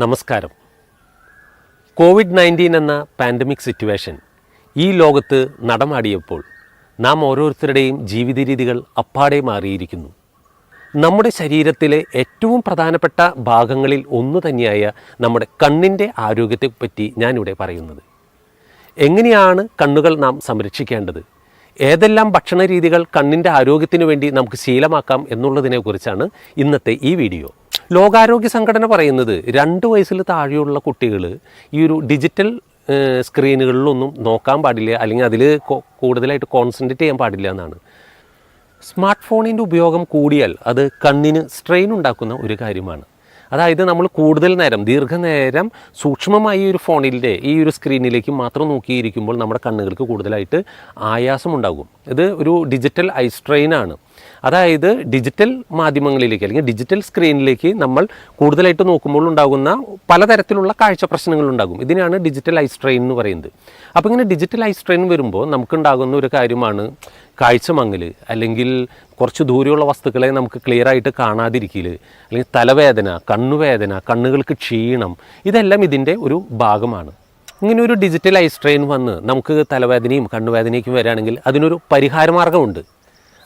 നമസ്കാരം. COVID nineteen എന്ന pandemic situation ഈ ലോകത്ത് നടമാടിയപ്പോൾ നാം ഓരോരുത്തരുടെയും ജീവിത രീതികൾ അപ്പാടെ മാറിയിരിക്കുന്നു. നമ്മുടെ ശരീരത്തിലെ ഏറ്റവും പ്രധാനപ്പെട്ട ഭാഗങ്ങളിൽ ഒന്ന് തന്നെയായ നമ്മുടെ കണ്ണിന്റെ ആരോഗ്യത്തെപ്പറ്റി ഞാനിവിടെ പറയുന്നത്. എങ്ങനെയാണ് കണ്ണുകൾ നാം സംരക്ഷിക്കേണ്ടത്? ഏതെല്ലാം ഭക്ഷണ രീതികൾ കണ്ണിന്റെ ആരോഗ്യത്തിന് വേണ്ടി നമുക്ക് ശീലമാക്കാം എന്നുള്ളതിനെക്കുറിച്ചാണ് ഇന്നത്തെ ഈ വീഡിയോ. ലോകാരോഗ്യ സംഘടന പറയുന്നത് രണ്ട് വയസ്സിൽ താഴെയുള്ള കുട്ടികൾ ഈ ഒരു ഡിജിറ്റൽ സ്ക്രീനുകളിലൊന്നും നോക്കാൻ പാടില്ല അല്ലെങ്കിൽ അതിൽ കൂടുതലായിട്ട് കോൺസെൻട്രേറ്റ് ചെയ്യാൻ പാടില്ല എന്നാണ്. സ്മാർട്ട് ഫോണിന്റെ ഉപയോഗം കൂടിയാൽ അത് കണ്ണിന് സ്ട്രെയിൻ ഉണ്ടാക്കുന്ന ഒരു കാര്യമാണ്. അതായത് നമ്മൾ കൂടുതൽ നേരം ദീർഘനേരം സൂക്ഷ്മമായി ഒരു ഫോണിന്റെ ഈ ഒരു സ്ക്രീനിലേക്ക് മാത്രം നോക്കിയിരിക്കുമ്പോൾ നമ്മുടെ കണ്ണുകൾക്ക് കൂടുതലായിട്ട് ആയാസമുണ്ടാകും. ഇത് ഒരു ഡിജിറ്റൽ ഐ സ്ട്രെയിൻ ആണ്. അതായത് ഡിജിറ്റൽ മാധ്യമങ്ങളിലേക്ക് അല്ലെങ്കിൽ ഡിജിറ്റൽ സ്ക്രീനിലേക്ക് നമ്മൾ കൂടുതലായിട്ട് നോക്കുമ്പോൾ ഉണ്ടാകുന്ന പലതരത്തിലുള്ള കാഴ്ച പ്രശ്നങ്ങൾ ഉണ്ടാകും. ഇതിനാണ് ഡിജിറ്റൽ ഐ സ്ട്രെയിൻ എന്ന് പറയുന്നത്. അപ്പോൾ ഇങ്ങനെ ഡിജിറ്റൽ ഐ സ്ട്രെയിൻ വരുമ്പോൾ നമുക്കുണ്ടാകുന്ന ഒരു കാര്യമാണ് കാഴ്ച മങ്ങൽ അല്ലെങ്കിൽ കുറച്ച് ദൂരെയുള്ള വസ്തുക്കളെ നമുക്ക് ക്ലിയർ ആയിട്ട് കാണാതിരിക്കൽ അല്ലെങ്കിൽ തലവേദന കണ്ണുവേദന കണ്ണുകൾക്ക് ക്ഷീണം ഇതെല്ലാം ഇതിന്റെ ഒരു ഭാഗമാണ്. ഇങ്ങനെ ഒരു ഡിജിറ്റൽ ഐ സ്ട്രെയിൻ വന്ന് നമുക്ക് തലവേദനയും കണ്ണുവേദനയ്ക്കും വരികയാണെങ്കിൽ അതിനൊരു പരിഹാരമാർഗമുണ്ട്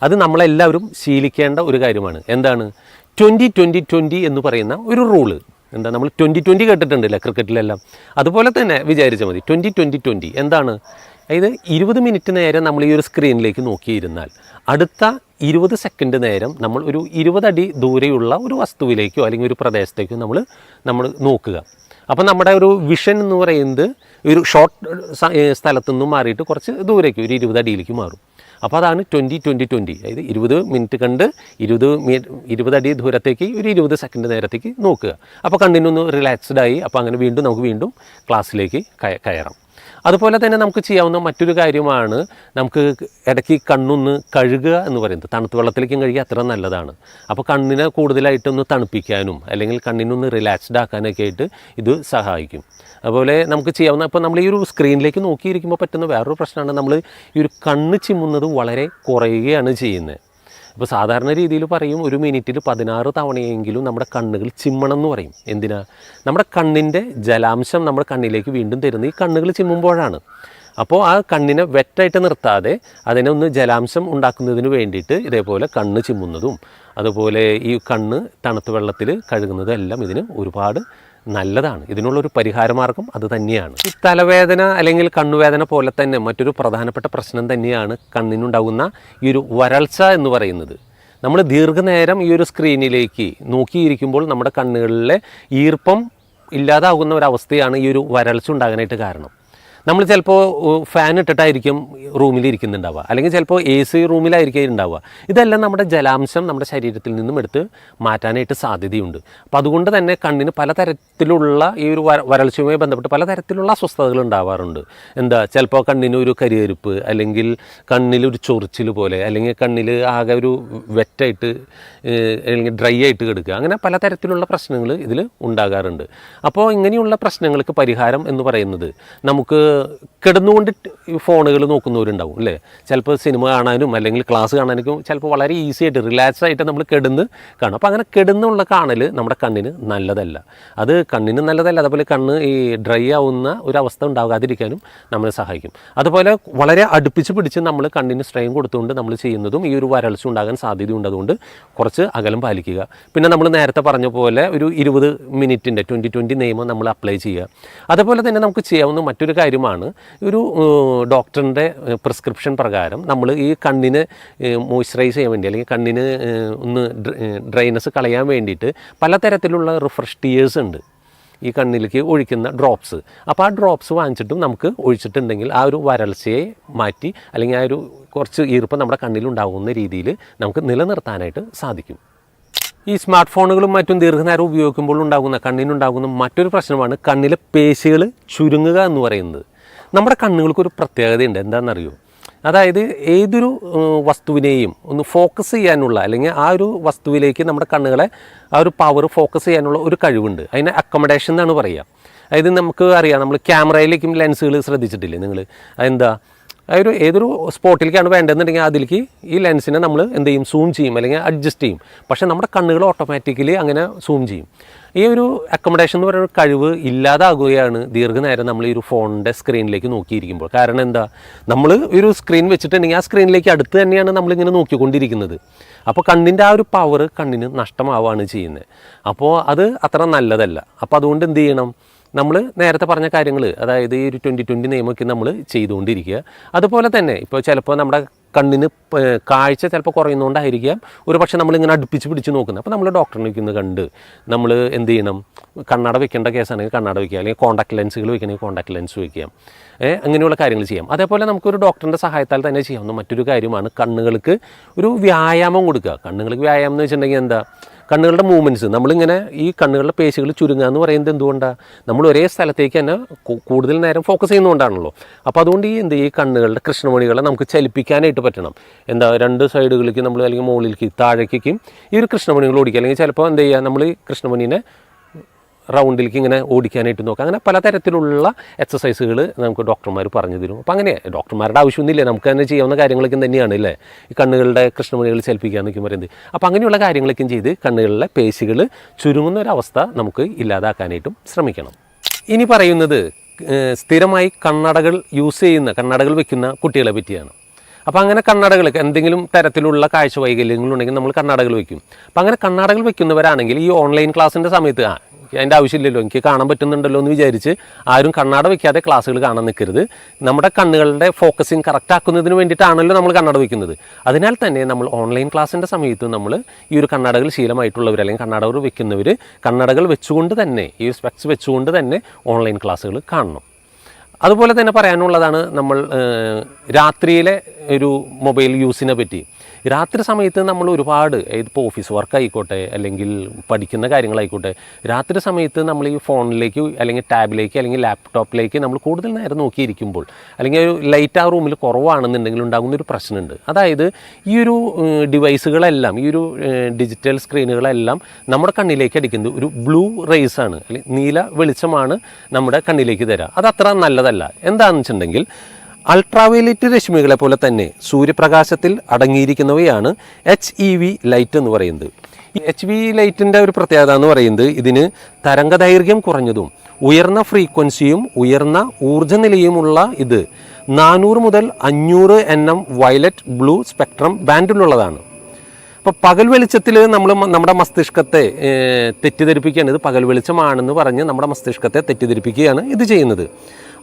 അത് നമ്മളെല്ലാവരും ശീലിക്കേണ്ട ഒരു കാര്യമാണ്. എന്താണ്? ട്വന്റി ട്വന്റി ട്വന്റി എന്ന് പറയുന്ന ഒരു റൂൾ. എന്താ നമ്മൾ ട്വന്റി ട്വന്റി കേട്ടിട്ടുണ്ടല്ലേ ക്രിക്കറ്റിലെല്ലാം? അതുപോലെ തന്നെ വിചാരിച്ചാൽ മതി. ട്വന്റി ട്വന്റി ട്വന്റി എന്താണ്? അതായത് ഇരുപത് മിനിറ്റ് നേരം നമ്മൾ ഈ ഒരു സ്ക്രീനിലേക്ക് നോക്കിയിരുന്നാൽ അടുത്ത ഇരുപത് സെക്കൻഡ് നേരം നമ്മൾ ഒരു ഇരുപതടി ദൂരെയുള്ള ഒരു വസ്തുവിലേക്കോ അല്ലെങ്കിൽ ഒരു പ്രദേശത്തേക്കോ നമ്മൾ നമ്മൾ നോക്കുക. അപ്പോൾ നമ്മുടെ ഒരു വിഷൻ എന്ന് പറയുന്നത് ഒരു ഷോർട്ട് സ്ഥലത്തു നിന്നും മാറിയിട്ട് കുറച്ച് ദൂരേക്ക് ഒരു ഇരുപത് അടിയിലേക്ക് മാറും. അപ്പോൾ അതാണ് ട്വന്റി ട്വന്റി ട്വന്റി അതായത് ഇരുപത് മിനിറ്റ് കണ്ട് ഇരുപത് ഇരുപത് അടി ദൂരത്തേക്ക് ഒരു ഇരുപത് സെക്കൻഡ് നേരത്തേക്ക് നോക്കുക. അപ്പോൾ കണ്ണിനൊന്ന് റിലാക്സ്ഡ് ആയി. അപ്പോൾ അങ്ങനെ വീണ്ടും നമുക്ക് വീണ്ടും ക്ലാസ്സിലേക്ക് കയ- കയറാം. അതുപോലെ തന്നെ നമുക്ക് ചെയ്യാവുന്ന മറ്റൊരു കാര്യമാണ് നമുക്ക് ഇടയ്ക്ക് കണ്ണൊന്ന് കഴുകുക എന്ന് പറയുന്നത്. തണുത്ത വെള്ളത്തിലേക്കും കഴുകിയ അത്ര നല്ലതാണ്. അപ്പോൾ കണ്ണിനെ കൂടുതലായിട്ടൊന്ന് തണുപ്പിക്കാനും അല്ലെങ്കിൽ കണ്ണിനൊന്ന് റിലാക്സ്ഡ് ആക്കാനൊക്കെ ആയിട്ട് ഇത് സഹായിക്കും. അതുപോലെ നമുക്ക് ചെയ്യാവുന്ന ഇപ്പോൾ നമ്മൾ ഈ ഒരു സ്ക്രീനിലേക്ക് നോക്കിയിരിക്കുമ്പോൾ പറ്റുന്ന വേറൊരു പ്രശ്നമാണ് നമ്മൾ ഈ ഒരു കണ്ണ് ചിമ്മുന്നത് വളരെ കുറയുകയാണ് ചെയ്യുന്നത്. ഇപ്പോൾ സാധാരണ രീതിയിൽ പറയും ഒരു മിനിറ്റിൽ പതിനാറ് തവണയെങ്കിലും നമ്മുടെ കണ്ണുകൾ ചിമ്മണം എന്ന് പറയും. എന്തിനാ? നമ്മുടെ കണ്ണിന്റെ ജലാംശം നമ്മുടെ കണ്ണിലേക്ക് വീണ്ടും തരുന്നത് ഈ കണ്ണുകൾ ചിമ്മുമ്പോഴാണ്. അപ്പോൾ ആ കണ്ണിനെ വെറ്റായിട്ട് നിർത്താതെ അതിനെ ഒന്ന് ജലാംശം ഉണ്ടാക്കുന്നതിന് വേണ്ടിയിട്ട് ഇതേപോലെ കണ്ണ് ചിമ്മുന്നതും അതുപോലെ ഈ കണ്ണ് തണുത്ത വെള്ളത്തിൽ കഴുകുന്നതും എല്ലാം ഇതിന് ഒരുപാട് നല്ലതാണ്. ഇതിനുള്ളൊരു പരിഹാരമാർഗം അത് തന്നെയാണ്. ഈ തലവേദന അല്ലെങ്കിൽ കണ്ണുവേദന പോലെ തന്നെ മറ്റൊരു പ്രധാനപ്പെട്ട പ്രശ്നം തന്നെയാണ് കണ്ണിനുണ്ടാകുന്ന ഈ ഒരു വരൾച്ച എന്ന് പറയുന്നത്. നമ്മൾ ദീർഘനേരം ഈ ഒരു സ്ക്രീനിലേക്ക് നോക്കിയിരിക്കുമ്പോൾ നമ്മുടെ കണ്ണുകളിലെ ഈർപ്പം ഇല്ലാതാകുന്ന ഒരവസ്ഥയാണ് ഈ ഒരു വരൾച്ച ഉണ്ടാകാനായിട്ട് കാരണം. നമ്മൾ ചിലപ്പോൾ ഫാൻ ഇട്ടിട്ടായിരിക്കും റൂമിൽ ഇരിക്കുന്നുണ്ടാവുക. അല്ലെങ്കിൽ ചിലപ്പോൾ എ സി റൂമിലായിരിക്കും ഉണ്ടാവുക ഇതെല്ലാം നമ്മുടെ ജലാംശം നമ്മുടെ ശരീരത്തിൽ നിന്നും എടുത്ത് മാറ്റാനായിട്ട് സാധ്യതയുണ്ട്. അപ്പം അതുകൊണ്ട് തന്നെ കണ്ണിന് പലതരത്തിലുള്ള ഈ ഒരു വര- വരൾച്ചയുമായി ബന്ധപ്പെട്ട് പലതരത്തിലുള്ള അസ്വസ്ഥതകൾ ഉണ്ടാവാറുണ്ട്. എന്താ ചിലപ്പോൾ കണ്ണിന് ഒരു കരിയരുപ്പ് അല്ലെങ്കിൽ കണ്ണിൽ ഒരു ചൊറിച്ചിൽ പോലെ അല്ലെങ്കിൽ കണ്ണിൽ ആകെ ഒരു വെറ്റായിട്ട് അല്ലെങ്കിൽ ഡ്രൈ ആയിട്ട് കിടക്കുക. അങ്ങനെ പലതരത്തിലുള്ള പ്രശ്നങ്ങൾ ഇതിൽ ഉണ്ടാകാറുണ്ട്. അപ്പോൾ ഇങ്ങനെയുള്ള പ്രശ്നങ്ങൾക്ക് പരിഹാരം എന്ന് പറയുന്നത് നമുക്ക് കിടന്നുകൊണ്ട് ഫോണുകൾ നോക്കുന്നവരുണ്ടാവും അല്ലേ? ചിലപ്പോൾ സിനിമ കാണാനും അല്ലെങ്കിൽ ക്ലാസ് കാണാനൊക്കെ ചിലപ്പോൾ വളരെ ഈസി ആയിട്ട് റിലാക്സ് ആയിട്ട് നമ്മൾ കിടന്ന് കാണും. അപ്പോൾ അങ്ങനെ കിടന്നുള്ള കാണൽ നമ്മുടെ കണ്ണിന് നല്ലതല്ല. അത് കണ്ണിന് നല്ലതല്ല അതുപോലെ കണ്ണ് ഈ ഡ്രൈ ആവുന്ന ഒരു അവസ്ഥ ഉണ്ടാകാതിരിക്കാനും നമ്മളെ സഹായിക്കും. അതുപോലെ വളരെ അടുപ്പിച്ച് പിടിച്ച് നമ്മൾ കണ്ണിന് സ്ട്രെയിൻ കൊടുത്തുകൊണ്ട് നമ്മൾ ചെയ്യുന്നതും ഈ ഒരു വരൾച്ച ഉണ്ടാകാൻ സാധ്യതയുണ്ട്. അതുകൊണ്ട് കുറച്ച് അകലം പാലിക്കുക. പിന്നെ നമ്മൾ നേരത്തെ പറഞ്ഞ പോലെ ഒരു ഇരുപത് മിനിറ്റിന്റെ ട്വന്റി ട്വന്റി നിയമം നമ്മൾ അപ്ലൈ ചെയ്യുക. അതുപോലെ തന്നെ നമുക്ക് ചെയ്യാവുന്ന മറ്റൊരു കാര്യമാണ് ഒരു ഡോക്ടറിന്റെ പ്രിസ്ക്രിപ്ഷൻ പ്രകാരം നമ്മൾ ഈ കണ്ണിന് മോയ്സ്ചറൈസ് ചെയ്യാൻ വേണ്ടി അല്ലെങ്കിൽ കണ്ണിന് ഒന്ന് ഡ്രൈനസ് കളയാൻ വേണ്ടിയിട്ട് പലതരത്തിലുള്ള റിഫ്രഷ് ടീയേഴ്സ് ഉണ്ട്. ഈ കണ്ണിലേക്ക് ഒഴിക്കുന്ന ഡ്രോപ്സ്. അപ്പോൾ ആ ഡ്രോപ്സ് വാങ്ങിച്ചിട്ടും നമുക്ക് ഒഴിച്ചിട്ടുണ്ടെങ്കിൽ ആ ഒരു വരൾച്ചയെ മാറ്റി അല്ലെങ്കിൽ ആ ഒരു കുറച്ച് ഈർപ്പം നമ്മുടെ കണ്ണിലുണ്ടാകുന്ന രീതിയിൽ നമുക്ക് നിലനിർത്താനായിട്ട് സാധിക്കും. ഈ സ്മാർട്ട് ഫോണുകളും മറ്റും ദീർഘനേരം ഉപയോഗിക്കുമ്പോൾ ഉണ്ടാകുന്ന കണ്ണിനുണ്ടാകുന്ന മറ്റൊരു പ്രശ്നമാണ് കണ്ണിലെ പേശികൾ ചുരുങ്ങുക എന്ന് പറയുന്നത്. നമ്മുടെ കണ്ണുകൾക്കൊരു പ്രത്യേകതയുണ്ട്. എന്താണെന്നറിയോ? അതായത് ഏതൊരു വസ്തുവിനെയും ഒന്ന് ഫോക്കസ് ചെയ്യാനുള്ള അല്ലെങ്കിൽ ആ ഒരു വസ്തുവിലേക്ക് നമ്മുടെ കണ്ണുകളെ ആ ഒരു പവർ ഫോക്കസ് ചെയ്യാനുള്ള ഒരു കഴിവുണ്ട്. അതിനെ അക്കോമഡേഷൻ എന്നാണ് പറയുക. അതായത് നമുക്ക് അറിയാം നമ്മൾ ക്യാമറയിലേക്കും ലെൻസുകൾ ശ്രദ്ധിച്ചിട്ടില്ലേ നിങ്ങൾ ആ ഒരു ഏതൊരു സ്പോട്ടിലേക്കാണ് വേണ്ടതെന്നുണ്ടെങ്കിൽ അതിലേക്ക് ഈ ലെൻസിനെ നമ്മൾ എന്ത് ചെയ്യും? സൂം ചെയ്യും അല്ലെങ്കിൽ അഡ്ജസ്റ്റ് ചെയ്യും. പക്ഷേ നമ്മുടെ കണ്ണുകൾ ഓട്ടോമാറ്റിക്കലി അങ്ങനെ സൂം ചെയ്യും. ഈ ഒരു അക്കോമഡേഷൻ എന്ന് പറയുന്ന കഴിവ് ഇല്ലാതാകുകയാണ് ദീർഘനേരം നമ്മൾ ഈ ഒരു ഫോണിന്റെ സ്ക്രീനിലേക്ക് നോക്കിയിരിക്കുമ്പോൾ. കാരണം എന്താ? നമ്മൾ ഒരു സ്ക്രീൻ വെച്ചിട്ടുണ്ടെങ്കിൽ ആ സ്ക്രീനിലേക്ക് അടുത്ത് തന്നെയാണ് നമ്മളിങ്ങനെ നോക്കിക്കൊണ്ടിരിക്കുന്നത്. അപ്പോൾ കണ്ണിന്റെ ആ ഒരു പവർ കണ്ണിന് നഷ്ടമാവുകയാണ് ചെയ്യുന്നത്. അപ്പോൾ അത് അത്ര നല്ലതല്ല. അപ്പോൾ അതുകൊണ്ട് എന്ത് ചെയ്യണം? നമ്മൾ നേരത്തെ പറഞ്ഞ കാര്യങ്ങൾ അതായത് ഈ ഒരു ട്വന്റി ട്വന്റി നിയമമൊക്കെ നമ്മൾ ചെയ്തുകൊണ്ടിരിക്കുക. അതുപോലെ തന്നെ ഇപ്പോൾ ചിലപ്പോൾ നമ്മുടെ കണ്ണിന് കാഴ്ച ചിലപ്പോൾ കുറയുന്നതുകൊണ്ടായിരിക്കാം ഒരു പക്ഷേ നമ്മളിങ്ങനെ അടുപ്പിച്ച് പിടിച്ച് നോക്കുന്നത്. അപ്പോൾ നമ്മൾ ഡോക്ടറിനെ വയ്ക്കുന്നത് കണ്ട് നമ്മൾ എന്ത് ചെയ്യണം? കണ്ണട വെക്കേണ്ട കേസാണെങ്കിൽ കണ്ണട വയ്ക്കുക അല്ലെങ്കിൽ കോൺടാക്ട് ലെൻസുകൾ വെക്കണമെങ്കിൽ കോൺടാക്ട് ലെൻസ് വയ്ക്കാം അങ്ങനെയുള്ള കാര്യങ്ങൾ ചെയ്യാം. അതേപോലെ നമുക്കൊരു ഡോക്ടറിന്റെ സഹായത്താൽ തന്നെ ചെയ്യാവുന്ന മറ്റൊരു കാര്യമാണ് കണ്ണുകൾക്ക് ഒരു വ്യായാമം കൊടുക്കുക. കണ്ണുകൾക്ക് വ്യായാമം എന്ന് വെച്ചിട്ടുണ്ടെങ്കിൽ എന്താ? കണ്ണുകളുടെ മൂവ്മെന്റ്സ് നമ്മളിങ്ങനെ ഈ കണ്ണുകളുടെ പേശികൾ ചുരുങ്ങുക എന്ന് പറയുന്നത് എന്തുകൊണ്ടാണ് നമ്മൾ ഒരേ സ്ഥലത്തേക്ക് തന്നെ കൂടുതൽ നേരം ഫോക്കസ് ചെയ്യുന്നതുകൊണ്ടാണല്ലോ. അപ്പോൾ അതുകൊണ്ട് ഈ എന്ത് ഈ കണ്ണുകളുടെ കൃഷ്ണമണികളെ നമുക്ക് ചലിപ്പിക്കാനായിട്ട് പറ്റണം. എന്താ രണ്ട് സൈഡുകളിലേക്ക് നമ്മൾ അല്ലെങ്കിൽ മുകളിലേക്ക് താഴേക്കും ഈ ഒരു കൃഷ്ണമണികൾ ഓടിക്കുക. അല്ലെങ്കിൽ ചിലപ്പോൾ എന്ത് ചെയ്യുക നമ്മൾ കൃഷ്ണമണിനെ റൗണ്ടിലേക്ക് ഇങ്ങനെ ഓടിക്കാനായിട്ട് നോക്കുക അങ്ങനെ പലതരത്തിലുള്ള എക്സസൈസുകൾ നമുക്ക് ഡോക്ടർമാർ പറഞ്ഞു തരും. അപ്പോൾ അങ്ങനെ ഡോക്ടർമാരുടെ ആവശ്യമൊന്നുമില്ല. നമുക്ക് തന്നെ ചെയ്യാവുന്ന കാര്യങ്ങളൊക്കെ തന്നെയാണ് അല്ലേ? ഈ കണ്ണുകളുടെ കൃഷ്ണമണികൾ ചലിപ്പിക്കുക എന്നൊക്കെ പറയുന്നത്. അപ്പോൾ അങ്ങനെയുള്ള കാര്യങ്ങളൊക്കെ ചെയ്ത് കണ്ണുകളിലെ പേശികൾ ചുരുങ്ങുന്ന ഒരവസ്ഥ നമുക്ക് ഇല്ലാതാക്കാനായിട്ടും ശ്രമിക്കണം. ഇനി പറയുന്നത് സ്ഥിരമായി കണ്ണടകൾ യൂസ് ചെയ്യുന്ന കണ്ണടകൾ വെക്കുന്ന കുട്ടികളെ പറ്റിയാണ്. അപ്പോൾ അങ്ങനെ കണ്ണടകൾ എന്തെങ്കിലും തരത്തിലുള്ള കാഴ്ച വൈകല്യങ്ങളുണ്ടെങ്കിൽ നമ്മൾ കണ്ണടകൾ വെക്കും. അപ്പോൾ അങ്ങനെ കണ്ണടകൾ വെക്കുന്നവരാണെങ്കിൽ ഈ ഓൺലൈൻ ക്ലാസ്സിന്റെ സമയത്ത് ആ എനിക്ക് അതിന്റെ ആവശ്യമില്ലല്ലോ. എനിക്ക് കാണാൻ പറ്റുന്നുണ്ടല്ലോ എന്ന് വിചാരിച്ച് ആരും കണ്ണാട വയ്ക്കാതെ ക്ലാസ്സുകൾ കാണാൻ നിൽക്കരുത് നമ്മുടെ കണ്ണുകളുടെ ഫോക്കസിങ് കറക്റ്റ് ആക്കുന്നതിന് വേണ്ടിയിട്ടാണല്ലോ നമ്മൾ കണ്ണാട വയ്ക്കുന്നത് അതിനാൽ തന്നെ നമ്മൾ ഓൺലൈൻ ക്ലാസ്സിന്റെ സമയത്ത് നമ്മൾ ഈ ഒരു കണ്ണാടകൾ ശീലമായിട്ടുള്ളവർ അല്ലെങ്കിൽ കണ്ണാടകൾ വെക്കുന്നവർ കണ്ണാടകൾ വെച്ചുകൊണ്ട് തന്നെ ഈ സ്പെക്സ് വെച്ചുകൊണ്ട് തന്നെ ഓൺലൈൻ ക്ലാസ്സുകൾ കാണണം. അതുപോലെ തന്നെ പറയാനുള്ളതാണ് നമ്മൾ രാത്രിയിലെ ഒരു മൊബൈൽ യൂസിനെ പറ്റി. രാത്രി സമയത്ത് നമ്മൾ ഒരുപാട് ഇതിപ്പോൾ ഓഫീസ് വർക്ക് ആയിക്കോട്ടെ അല്ലെങ്കിൽ പഠിക്കുന്ന കാര്യങ്ങളായിക്കോട്ടെ രാത്രി സമയത്ത് നമ്മൾ ഈ ഫോണിലേക്ക് അല്ലെങ്കിൽ ടാബിലേക്ക് അല്ലെങ്കിൽ ലാപ്ടോപ്പിലേക്ക് നമ്മൾ കൂടുതൽ നേരം നോക്കിയിരിക്കുമ്പോൾ അല്ലെങ്കിൽ ഒരു ലൈറ്റ് ആ റൂമിൽ കുറവാണെന്നുണ്ടെങ്കിൽ ഉണ്ടാകുന്ന ഒരു പ്രശ്നമുണ്ട്. അതായത് ഈ ഒരു ഡിവൈസുകളെല്ലാം ഈ ഒരു ഡിജിറ്റൽ സ്ക്രീനുകളെല്ലാം നമ്മുടെ കണ്ണിലേക്ക് അടിക്കുന്നത് ഒരു ബ്ലൂ റേസ് ആണ് അല്ലെങ്കിൽ നീല വെളിച്ചമാണ് നമ്മുടെ കണ്ണിലേക്ക് തരിക അത് അത്ര നല്ലതല്ല. എന്താണെന്ന് വെച്ചിട്ടുണ്ടെങ്കിൽ അൾട്രാവയലറ്റ് രശ്മികളെ പോലെ തന്നെ സൂര്യപ്രകാശത്തിൽ അടങ്ങിയിരിക്കുന്നവയാണ് എച്ച് ഇ വി ലൈറ്റ് എന്ന് പറയുന്നത്. ഈ എച്ച് വി ലൈറ്റിന്റെ ഒരു പ്രത്യേകത എന്ന് പറയുന്നത് ഇതിന് തരംഗദൈർഘ്യം കുറഞ്ഞതും ഉയർന്ന ഫ്രീക്വൻസിയും ഉയർന്ന ഊർജ നിലയുമുള്ള ഇത് നാനൂറ് മുതൽ അഞ്ഞൂറ് N M violet blue spectrum ബാൻഡിലുള്ളതാണ്. അപ്പോൾ പകൽ വെളിച്ചത്തിൽ നമ്മൾ നമ്മുടെ മസ്തിഷ്കത്തെ തെറ്റിദ്ധരിപ്പിക്കുകയാണ്. ഇത് പകൽ വെളിച്ചമാണെന്ന് പറഞ്ഞ് നമ്മുടെ മസ്തിഷ്കത്തെ തെറ്റിദ്ധരിപ്പിക്കുകയാണ് ഇത് ചെയ്യുന്നത്.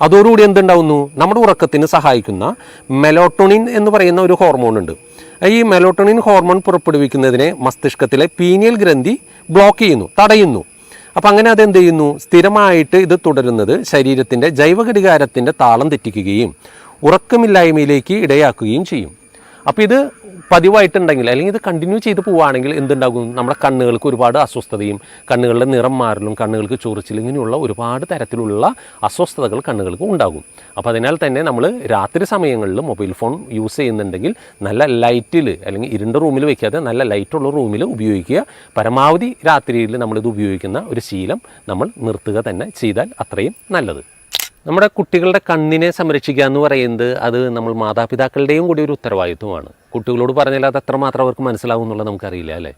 അതോടുകൂടി എന്തുണ്ടാവുന്നു? നമ്മുടെ ഉറക്കത്തിന് സഹായിക്കുന്ന മെലോട്ടോണിൻ എന്ന് പറയുന്ന ഒരു ഹോർമോൺ ഉണ്ട്. ഈ മെലോട്ടോണിൻ ഹോർമോൺ പുറപ്പെടുവിക്കുന്നതിനെ മസ്തിഷ്കത്തിലെ പീനിയൽ ഗ്രന്ഥി ബ്ലോക്ക് ചെയ്യുന്നു തടയുന്നു. അപ്പം അങ്ങനെ അതെന്ത് ചെയ്യുന്നു? സ്ഥിരമായിട്ട് ഇത് തുടരുന്നത് ശരീരത്തിന്റെ ജൈവഘടികാരത്തിന്റെ താളം തെറ്റിക്കുകയും ഉറക്കമില്ലായ്മയിലേക്ക് ഇടയാക്കുകയും ചെയ്യും. അപ്പോൾ ഇത് പതിവായിട്ടുണ്ടെങ്കിൽ അല്ലെങ്കിൽ ഇത് കണ്ടിന്യൂ ചെയ്ത് പോവുകയാണെങ്കിൽ എന്തുണ്ടാകും? നമ്മുടെ കണ്ണുകൾക്ക് ഒരുപാട് അസ്വസ്ഥതയും കണ്ണുകളുടെ നിറം മാറലും കണ്ണുകൾക്ക് ചൊറിച്ചിൽ ഇങ്ങനെയുള്ള ഒരുപാട് തരത്തിലുള്ള അസ്വസ്ഥതകൾ കണ്ണുകൾക്ക് ഉണ്ടാകും. അപ്പോൾ അതിനാൽ തന്നെ നമ്മൾ രാത്രി സമയങ്ങളിൽ മൊബൈൽ ഫോൺ യൂസ് ചെയ്യുന്നുണ്ടെങ്കിൽ നല്ല ലൈറ്റിൽ അല്ലെങ്കിൽ ഇരുണ്ട റൂമിൽ വയ്ക്കാതെ നല്ല ലൈറ്റുള്ള റൂമിൽ ഉപയോഗിക്കുക. പരമാവധി രാത്രിയിൽ നമ്മളിത് ഉപയോഗിക്കുന്ന ഒരു ശീലം നമ്മൾ നിർത്തുക തന്നെ ചെയ്താൽ അത്രയും നല്ലത്. നമ്മുടെ കുട്ടികളുടെ കണ്ണിനെ സംരക്ഷിക്കുക എന്ന് പറയുന്നത് അത് നമ്മൾ മാതാപിതാക്കളുടെയും കൂടി ഒരു ഉത്തരവാദിത്വമാണ്. കുട്ടികളോട് പറഞ്ഞാൽ അത് അത്രമാത്രം അവർക്ക് മനസ്സിലാവും എന്നുള്ളത് നമുക്കറിയില്ല അല്ലേ?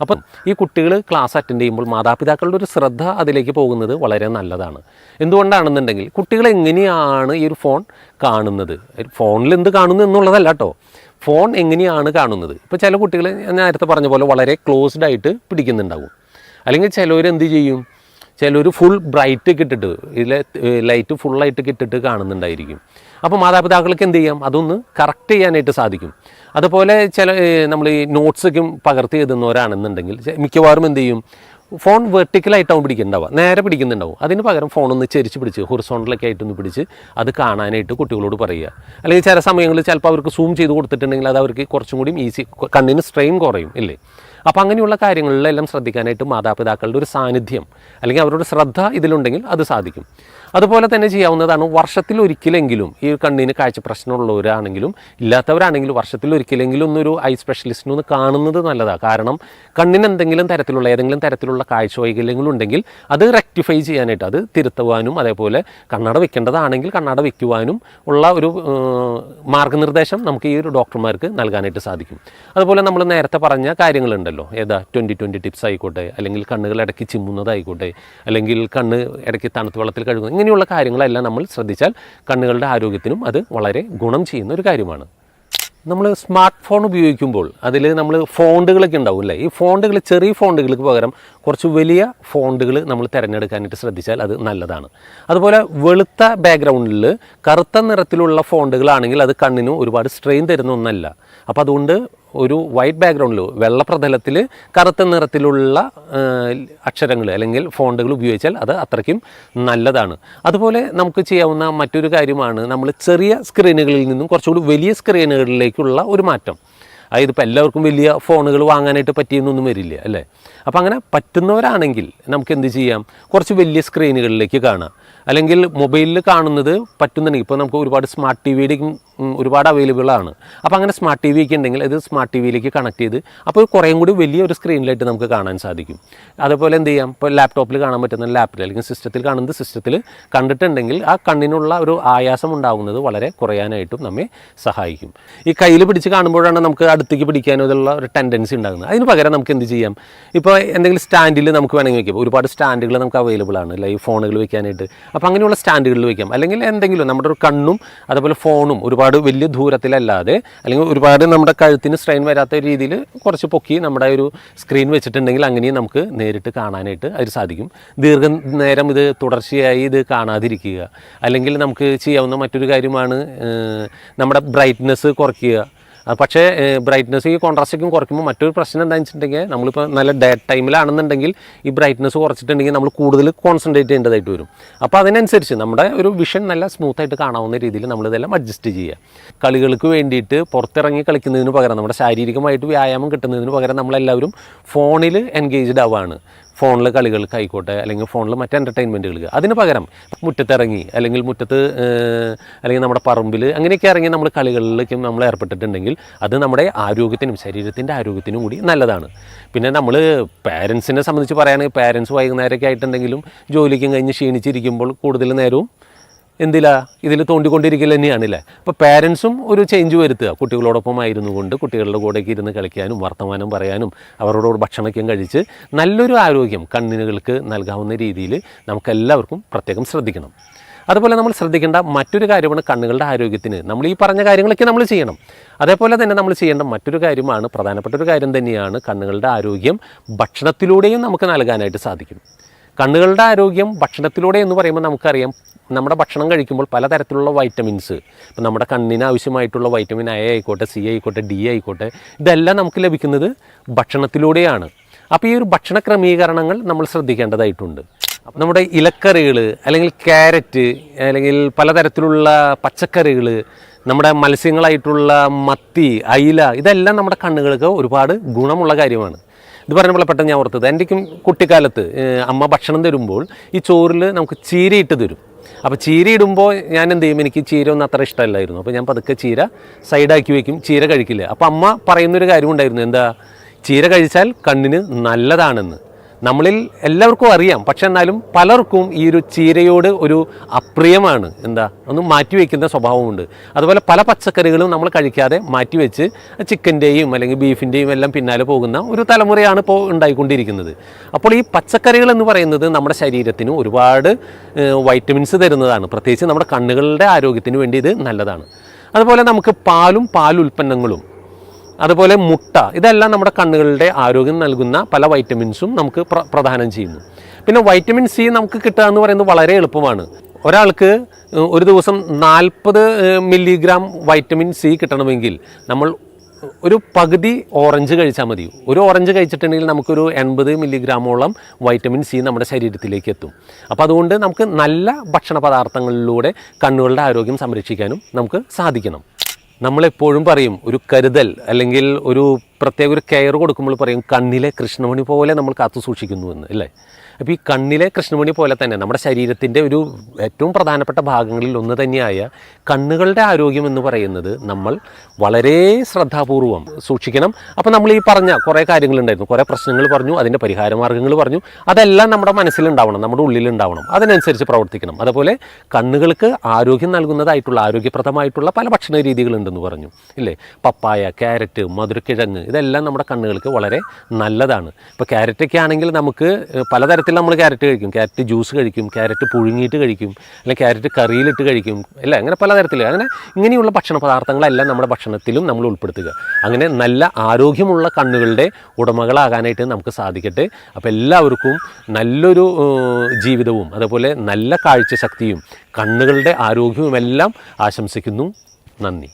അപ്പം ഈ കുട്ടികൾ ക്ലാസ് അറ്റൻഡ് ചെയ്യുമ്പോൾ മാതാപിതാക്കളുടെ ഒരു ശ്രദ്ധ അതിലേക്ക് പോകുന്നത് വളരെ നല്ലതാണ്. എന്തുകൊണ്ടാണെന്നുണ്ടെങ്കിൽ കുട്ടികൾ എങ്ങനെയാണ് ഈ ഒരു ഫോൺ കാണുന്നത്? ഫോണിൽ എന്ത് കാണുന്നു എന്നുള്ളതല്ല കേട്ടോ. ഫോൺ എങ്ങനെയാണ് കാണുന്നത്? ഇപ്പോൾ ചില കുട്ടികൾ ഞാൻ നേരത്തെ പറഞ്ഞ പോലെ വളരെ ക്ലോസ്ഡ് ആയിട്ട് പിടിക്കുന്നുണ്ടാവും. അല്ലെങ്കിൽ ചിലവർ എന്ത് ചെയ്യും? ചിലർ ഫുൾ ബ്രൈറ്റ് ഒക്കെ ഇട്ടിട്ട് ഇതിലെ ലൈറ്റ് ഫുള്ളായിട്ട് കിട്ടിട്ട് കാണുന്നുണ്ടായിരിക്കും. അപ്പോൾ മാതാപിതാക്കൾക്ക് എന്ത് ചെയ്യാം? അതൊന്ന് കറക്റ്റ് ചെയ്യാനായിട്ട് സാധിക്കും. അതുപോലെ ചില നമ്മൾ ഈ നോട്ട്സൊക്കെ പകർത്തി എഴുതുന്നവരാണെന്നുണ്ടെങ്കിൽ മിക്കവാറും എന്ത് ചെയ്യും? ഫോൺ വെർട്ടിക്കലായിട്ടാവും പിടിക്കുന്നുണ്ടാവുക നേരെ പിടിക്കുന്നുണ്ടാവും. അതിന് പകരം ഫോൺ ഒന്ന് ചെരിച്ച് പിടിച്ച് ഹൊറിസോണ്ടലൊക്കെ ആയിട്ടൊന്ന് പിടിച്ച് അത് കാണാനായിട്ട് കുട്ടികളോട് പറയുക. അല്ലെങ്കിൽ ചില സമയങ്ങളിൽ ചിലപ്പോൾ അവർക്ക് സൂം ചെയ്ത് കൊടുത്തിട്ടുണ്ടെങ്കിൽ അത് അവർക്ക് കുറച്ചും കൂടി ഈസി കണ്ണിന് സ്ട്രെയിൻ കുറയും ഇല്ലേ? അപ്പോൾ അങ്ങനെയുള്ള കാര്യങ്ങളിലെല്ലാം ശ്രദ്ധിക്കാനായിട്ട് മാതാപിതാക്കളുടെ ഒരു സാന്നിധ്യം അല്ലെങ്കിൽ അവരുടെ ശ്രദ്ധ ഇതിലുണ്ടെങ്കിൽ അത് സാധിക്കും. അതുപോലെ തന്നെ ചെയ്യാവുന്നതാണ് വർഷത്തിൽ ഒരിക്കലെങ്കിലും ഈ കണ്ണിന് കാഴ്ച പ്രശ്നമുള്ളവരാണെങ്കിലും ഇല്ലാത്തവരാണെങ്കിലും വർഷത്തിൽ ഒരിക്കലെങ്കിലും ഒന്നൊരു ഐ സ്പെഷ്യലിസ്റ്റിനെ ഒന്ന് കാണുന്നത് നല്ലതാണ് കാരണം കണ്ണിന് എന്തെങ്കിലും തരത്തിലുള്ള ഏതെങ്കിലും തരത്തിലുള്ള കാഴ്ച വൈകല്യങ്ങൾ ഉണ്ടെങ്കിൽ അത് റെക്ടിഫൈ ചെയ്യാനായിട്ട് അത് തിരുത്തുവാനും അതേപോലെ കണ്ണട വെക്കേണ്ടതാണെങ്കിൽ കണ്ണട വെക്കുവാനും ഉള്ള ഒരു മാർഗനിർദ്ദേശം നമുക്ക് ഈ ഒരു ഡോക്ടർമാർക്ക് നൽകാനായിട്ട് സാധിക്കും. അതുപോലെ നമ്മൾ നേരത്തെ പറഞ്ഞ കാര്യങ്ങളുണ്ടല്ലോ. ഏതാ ട്വന്റി ട്വന്റി ടിപ്സ് ആയിക്കോട്ടെ അല്ലെങ്കിൽ കണ്ണുകൾ ഇടയ്ക്ക് ചിമ്മുന്നതായിക്കോട്ടെ അല്ലെങ്കിൽ കണ്ണ് ഇടയ്ക്ക് തണുത്ത വെള്ളത്തിൽ കഴുകുന്നത് ഇങ്ങനെയുള്ള കാര്യങ്ങളെല്ലാം നമ്മൾ ശ്രദ്ധിച്ചാൽ കണ്ണുകളുടെ ആരോഗ്യത്തിനും അത് വളരെ ഗുണം ചെയ്യുന്ന ഒരു കാര്യമാണ്. നമ്മൾ സ്മാർട്ട് ഫോൺ ഉപയോഗിക്കുമ്പോൾ അതിൽ നമ്മൾ ഫോണ്ടുകളൊക്കെ ഉണ്ടാവും അല്ലേ? ഈ ഫോണ്ടുകൾ ചെറിയ ഫോണ്ടുകൾക്ക് പകരം കുറച്ച് വലിയ ഫോണ്ടുകൾ നമ്മൾ തിരഞ്ഞെടുക്കാനായിട്ട് ശ്രദ്ധിച്ചാൽ അത് നല്ലതാണ്. അതുപോലെ വെളുത്ത ബാക്ക്ഗ്രൗണ്ടിൽ കറുത്ത നിറത്തിലുള്ള ഫോണ്ടുകളാണെങ്കിൽ അത് കണ്ണിന് ഒരുപാട് സ്ട്രെയിൻ തരുന്ന ഒന്നല്ല. അപ്പോൾ അതുകൊണ്ട് ഒരു വൈറ്റ് ബാക്ക്ഗ്രൗണ്ടിൽ വെള്ളപ്രതലത്തിൽ കറുത്ത നിറത്തിലുള്ള അക്ഷരങ്ങൾ അല്ലെങ്കിൽ ഫോണ്ടുകൾ ഉപയോഗിച്ചാൽ അത് അത്രയ്ക്കും നല്ലതാണ്. അതുപോലെ നമുക്ക് ചെയ്യാവുന്ന മറ്റൊരു കാര്യമാണ് നമ്മൾ ചെറിയ സ്ക്രീനുകളിൽ നിന്നും കുറച്ചുകൂടി വലിയ സ്ക്രീനുകളിലേക്കുള്ള ഒരു മാറ്റം. അതായത് ഇപ്പോൾ എല്ലാവർക്കും വലിയ ഫോണുകൾ വാങ്ങാനായിട്ട് പറ്റിയെന്നൊന്നും വരില്ല അല്ലേ? അപ്പോൾ അങ്ങനെ പറ്റുന്നവരാണെങ്കിൽ നമുക്ക് എന്ത് ചെയ്യാം? കുറച്ച് വലിയ സ്ക്രീനുകളിലേക്ക് കാണാം. അല്ലെങ്കിൽ മൊബൈലിൽ കാണുന്നത് പറ്റുന്നുണ്ടെങ്കിൽ ഇപ്പോൾ നമുക്ക് ഒരുപാട് സ്മാർട്ട് ടി വിയുടെയും ഒരുപാട് അവൈലബിൾ ആണ്. അപ്പോൾ അങ്ങനെ സ്മാർട്ട് ടി വി ഒക്കെ ഉണ്ടെങ്കിൽ ഇത് സ്മാർട്ട് ടി വിയിലേക്ക് കണക്ട് ചെയ്ത് അപ്പോൾ കുറേയും കൂടി വലിയ ഒരു സ്ക്രീനിലായിട്ട് നമുക്ക് കാണാൻ സാധിക്കും. അതുപോലെ എന്ത് ചെയ്യാം? ഇപ്പോൾ ലാപ്ടോപ്പിൽ കാണാൻ പറ്റുന്ന ലാപ്പിൽ അല്ലെങ്കിൽ സിസ്റ്റത്തിൽ കാണുന്നത് സിസ്റ്റത്തിൽ കണ്ടിട്ടുണ്ടെങ്കിൽ ആ കണ്ണിനുള്ള ഒരു ആയാസം ഉണ്ടാകുന്നത് വളരെ കുറയാനായിട്ടും നമ്മെ സഹായിക്കും. ഈ കയ്യിൽ പിടിച്ച് കാണുമ്പോഴാണ് നമുക്ക് അടുത്തേക്ക് പിടിക്കാനോ ഇതുള്ള ഒരു ടെൻഡൻസി ഉണ്ടാകുന്നത്. അതിന് പകരം നമുക്ക് എന്ത് ചെയ്യാം? ഇപ്പോൾ എന്തെങ്കിലും സ്റ്റാൻഡിൽ നമുക്ക് വേണമെങ്കിൽ വയ്ക്കാം ഒരുപാട് സ്റ്റാൻഡുകൾ നമുക്ക് അവൈലബിൾ ആണ്. അല്ലെങ്കിൽ ഫോണുകൾ വെക്കാനായിട്ട്. അപ്പോൾ അങ്ങനെയുള്ള സ്റ്റാൻഡുകളിൽ വയ്ക്കാം അല്ലെങ്കിൽ എന്തെങ്കിലും നമ്മുടെ ഒരു കണ്ണും അതുപോലെ ഫോണും ഒരുപാട് വലിയ ദൂരത്തിലല്ലാതെ അല്ലെങ്കിൽ ഒരുപാട് നമ്മുടെ കഴുത്തിന് സ്ട്രെയിൻ വരാത്ത രീതിയിൽ കുറച്ച് പൊക്കി നമ്മുടെ ഒരു സ്ക്രീൻ വെച്ചിട്ടുണ്ടെങ്കിൽ അങ്ങനെയും നമുക്ക് നേരിട്ട് കാണാനായിട്ട് അവർ സാധിക്കും. ദീർഘനേരം ഇത് തുടർച്ചയായി ഇത് കാണാതിരിക്കുക. അല്ലെങ്കിൽ നമുക്ക് ചെയ്യാവുന്ന മറ്റൊരു കാര്യമാണ് നമ്മുടെ ബ്രൈറ്റ്നെസ് കുറയ്ക്കുക. പക്ഷേ ബ്രൈറ്റ്നസ് ഈ കോൺട്രാസ്റ്റൊക്കെ കുറയ്ക്കുമ്പോൾ മറ്റൊരു പ്രശ്നം എന്താണെന്ന് വെച്ചിട്ടുണ്ടെങ്കിൽ നമ്മളിപ്പോൾ നല്ല ഡേ ടൈമിലാണെന്നുണ്ടെങ്കിൽ ഈ ബ്രൈറ്റ്നസ് കുറച്ചിട്ടുണ്ടെങ്കിൽ നമ്മൾ കൂടുതൽ കോൺസെൻട്രേറ്റ് ചെയ്യേണ്ടതായിട്ട് വരും. അപ്പോൾ അതിനനുസരിച്ച് നമ്മുടെ ഒരു വിഷൻ നല്ല സ്മൂത്തായിട്ട് കാണാവുന്ന രീതിയിൽ നമ്മളിതെല്ലാം അഡ്ജസ്റ്റ് ചെയ്യുക. കളികൾക്ക് വേണ്ടിയിട്ട് പുറത്തിറങ്ങി കളിക്കുന്നതിന് പകരം നമ്മുടെ ശാരീരികമായിട്ട് വ്യായാമം കിട്ടുന്നതിന് പകരം നമ്മളെല്ലാവരും ഫോണിൽ എൻഗേജ്ഡ് ആവുകയാണ്. ഫോണിൽ കളികൾക്ക് ആയിക്കോട്ടെ അല്ലെങ്കിൽ ഫോണിൽ മറ്റ് എന്റർടൈൻമെന്റുകൾക്ക് അതിന് പകരം മുറ്റത്തിറങ്ങി അല്ലെങ്കിൽ മുറ്റത്ത് അല്ലെങ്കിൽ നമ്മുടെ പറമ്പിൽ അങ്ങനെയൊക്കെ ഇറങ്ങി നമ്മൾ കളികളിലേക്കും നമ്മൾ ഏർപ്പെട്ടിട്ടുണ്ടെങ്കിൽ അത് നമ്മുടെ ആരോഗ്യത്തിനും ശരീരത്തിന്റെ ആരോഗ്യത്തിനും കൂടി നല്ലതാണ്. പിന്നെ നമ്മൾ പാരൻസിനെ സംബന്ധിച്ച് പറയുകയാണെങ്കിൽ പാരൻസ് വൈകുന്നേരമൊക്കെ ആയിട്ടുണ്ടെങ്കിലും ജോലിക്കും കഴിഞ്ഞ് ക്ഷീണിച്ചിരിക്കുമ്പോൾ കൂടുതൽ നേരവും എന്തിലാ? ഇതിൽ തോണ്ടിക്കൊണ്ടിരിക്കൽ തന്നെയാണല്ലേ? അപ്പോൾ പാരൻസും ഒരു ചേഞ്ച് വരുത്തുക. കുട്ടികളോടൊപ്പം ആയിരുന്നു കൊണ്ട് കുട്ടികളുടെ കൂടെയൊക്കെ ഇരുന്ന് കളിക്കാനും വർത്തമാനം പറയാനും അവരോട് ഭക്ഷണമൊക്കെ കഴിച്ച് നല്ലൊരു ആരോഗ്യം കണ്ണിനുകൾക്ക് നൽകാവുന്ന രീതിയിൽ നമുക്കെല്ലാവർക്കും പ്രത്യേകം ശ്രദ്ധിക്കണം. അതുപോലെ നമ്മൾ ശ്രദ്ധിക്കേണ്ട മറ്റൊരു കാര്യമാണ് കണ്ണുകളുടെ ആരോഗ്യത്തിന്. നമ്മൾ ഈ പറഞ്ഞ കാര്യങ്ങളൊക്കെ നമ്മൾ ചെയ്യണം. അതേപോലെ തന്നെ നമ്മൾ ചെയ്യേണ്ട മറ്റൊരു കാര്യമാണ് പ്രധാനപ്പെട്ട ഒരു കാര്യം തന്നെയാണ് കണ്ണുകളുടെ ആരോഗ്യം ഭക്ഷണത്തിലൂടെയും നമുക്ക് നൽകാനായിട്ട് സാധിക്കും. കണ്ണുകളുടെ ആരോഗ്യം ഭക്ഷണത്തിലൂടെ എന്ന് പറയുമ്പോൾ നമുക്കറിയാം നമ്മുടെ ഭക്ഷണം കഴിക്കുമ്പോൾ പലതരത്തിലുള്ള വൈറ്റമിൻസ് ഇപ്പം നമ്മുടെ കണ്ണിന് ആവശ്യമായിട്ടുള്ള വൈറ്റമിൻ എ ആയിക്കോട്ടെ സി ആയിക്കോട്ടെ ഡി ആയിക്കോട്ടെ ഇതെല്ലാം നമുക്ക് ലഭിക്കുന്നത് ഭക്ഷണത്തിലൂടെയാണ്. അപ്പോൾ ഈ ഒരു ഭക്ഷണ ക്രമീകരണങ്ങൾ നമ്മൾ ശ്രദ്ധിക്കേണ്ടതായിട്ടുണ്ട്. നമ്മുടെ ഇലക്കറികൾ അല്ലെങ്കിൽ ക്യാരറ്റ് അല്ലെങ്കിൽ പലതരത്തിലുള്ള പച്ചക്കറികൾ നമ്മുടെ മത്സ്യങ്ങളായിട്ടുള്ള മത്തി അയില ഇതെല്ലാം നമ്മുടെ കണ്ണുകൾക്ക് ഒരുപാട് ഗുണമുള്ള കാര്യമാണ്. ഇത് പറഞ്ഞപ്പോൾ പെട്ടെന്ന് ഞാൻ ഓർത്തത് എന്റെക്കും കുട്ടിക്കാലത്ത് അമ്മ ഭക്ഷണം തരുമ്പോൾ ഈ ചോറിൽ നമുക്ക് ചീരയിട്ട് തരും. അപ്പോൾ ചീര ഇടുമ്പോൾ ഞാൻ എന്ത് ചെയ്യും? എനിക്ക് ചീര ഒന്നും അത്ര ഇഷ്ടമല്ലായിരുന്നു. അപ്പോൾ ഞാൻ പതുക്കെ ചീര സൈഡാക്കി വയ്ക്കും ചീര കഴിക്കില്ല. അപ്പോൾ അമ്മ പറയുന്നൊരു കാര്യമുണ്ടായിരുന്നു എന്താ? ചീര കഴിച്ചാൽ കണ്ണിന് നല്ലതാണെന്ന്. നമ്മളിൽ എല്ലാവർക്കും അറിയാം. പക്ഷെ എന്നാലും പലർക്കും ഈ ഒരു ചീരയോട് ഒരു അപ്രിയമാണ്. എന്താ? ഒന്ന് മാറ്റിവെക്കുന്ന സ്വഭാവമുണ്ട്. അതുപോലെ പല പച്ചക്കറികളും നമ്മൾ കഴിക്കാതെ മാറ്റിവെച്ച് ചിക്കന്റെയും അല്ലെങ്കിൽ ബീഫിന്റെയും എല്ലാം പിന്നാലെ പോകുന്ന ഒരു തലമുറയാണ് ഇപ്പോൾ ഉണ്ടായിക്കൊണ്ടിരിക്കുന്നത്. അപ്പോൾ ഈ പച്ചക്കറികൾ എന്ന് പറയുന്നത് നമ്മുടെ ശരീരത്തിന് ഒരുപാട് വൈറ്റമിൻസ് തരുന്നതാണ്. പ്രത്യേകിച്ച് നമ്മുടെ കണ്ണുകളുടെ ആരോഗ്യത്തിന് വേണ്ടി ഇത് നല്ലതാണ്. അതുപോലെ നമുക്ക് പാലും പാലുൽപ്പന്നങ്ങളും അതുപോലെ മുട്ട ഇതെല്ലാം നമ്മുടെ കണ്ണുകളുടെ ആരോഗ്യം നൽകുന്ന പല വൈറ്റമിൻസും നമുക്ക് പ്ര- പ്രദാനം ചെയ്യുന്നു. പിന്നെ വൈറ്റമിൻ സി നമുക്ക് കിട്ടുക എന്ന് പറയുന്നത് വളരെ എളുപ്പമാണ്. ഒരാൾക്ക് ഒരു ദിവസം നാൽപ്പത് മില്ലിഗ്രാം വൈറ്റമിൻ സി കിട്ടണമെങ്കിൽ നമ്മൾ ഒരു പകുതി ഓറഞ്ച് കഴിച്ചാൽ മതി. ഒരു ഓറഞ്ച് കഴിച്ചിട്ടുണ്ടെങ്കിൽ നമുക്കൊരു എൺപത് മില്ലിഗ്രാമോളം വൈറ്റമിൻ സി നമ്മുടെ ശരീരത്തിലേക്ക് എത്തും. അപ്പോൾ അതുകൊണ്ട് നമുക്ക് നല്ല ഭക്ഷണ പദാർത്ഥങ്ങളിലൂടെ കണ്ണുകളുടെ ആരോഗ്യം സംരക്ഷിക്കാനും നമുക്ക് സാധിക്കണം. നമ്മളെപ്പോഴും പറയും ഒരു കരുതൽ അല്ലെങ്കിൽ ഒരു പ്രത്യേക ഒരു കെയർ കൊടുക്കുമ്പോൾ പറയും കണ്ണിലെ കൃഷ്ണമണി പോലെ നമ്മൾ കാത്തു സൂക്ഷിക്കുന്നു എന്ന് അല്ലേ? അപ്പോൾ ഈ കണ്ണിലെ കൃഷ്ണമണി പോലെ തന്നെ നമ്മുടെ ശരീരത്തിന്റെ ഒരു ഏറ്റവും പ്രധാനപ്പെട്ട ഭാഗങ്ങളിൽ ഒന്ന് തന്നെയായ കണ്ണുകളുടെ ആരോഗ്യം എന്ന് പറയുന്നത് നമ്മൾ വളരെ ശ്രദ്ധാപൂർവം സൂക്ഷിക്കണം. അപ്പോൾ നമ്മൾ ഈ പറഞ്ഞ കുറേ കാര്യങ്ങളുണ്ടായിരുന്നു. കുറേ പ്രശ്നങ്ങൾ പറഞ്ഞു അതിന്റെ പരിഹാര മാർഗങ്ങൾ പറഞ്ഞു. അതെല്ലാം നമ്മുടെ മനസ്സിലുണ്ടാവണം നമ്മുടെ ഉള്ളിലുണ്ടാവണം. അതിനനുസരിച്ച് പ്രവർത്തിക്കണം. അതുപോലെ കണ്ണുകൾക്ക് ആരോഗ്യം നൽകുന്നതായിട്ടുള്ള ആരോഗ്യപ്രദമായിട്ടുള്ള പല ഭക്ഷണ രീതികളുണ്ടെന്ന് പറഞ്ഞു. ഇല്ലേ? പപ്പായ ക്യാരറ്റ് മധുരക്കിഴങ്ങ് ഇതെല്ലാം നമ്മുടെ കണ്ണുകൾക്ക് വളരെ നല്ലതാണ്. ഇപ്പോൾ ക്യാരറ്റൊക്കെ ആണെങ്കിൽ നമുക്ക് ഏഹ്, പലതരത്തിൽ നമ്മൾ ക്യാരറ്റ് കഴിക്കും. ക്യാരറ്റ് ജ്യൂസ് കഴിക്കും ക്യാരറ്റ് പുഴുങ്ങിയിട്ട് കഴിക്കും അല്ലെങ്കിൽ ക്യാരറ്റ് കറിയിലിട്ട് കഴിക്കും അല്ല അങ്ങനെ പലതരത്തിൽ അങ്ങനെ ഇങ്ങനെയുള്ള ഭക്ഷണ പദാർത്ഥങ്ങളെല്ലാം നമ്മുടെ ഭക്ഷണത്തിലും നമ്മൾ ഉൾപ്പെടുത്തുക. അങ്ങനെ നല്ല ആരോഗ്യമുള്ള കണ്ണുകളുടെ ഉടമകളാകാനായിട്ട് നമുക്ക് സാധിക്കട്ടെ. അപ്പോൾ എല്ലാവർക്കും നല്ലൊരു ജീവിതവും അതുപോലെ നല്ല കാഴ്ചശക്തിയും കണ്ണുകളുടെ ആരോഗ്യവുമെല്ലാം ആശംസിക്കുന്നു. നന്ദി.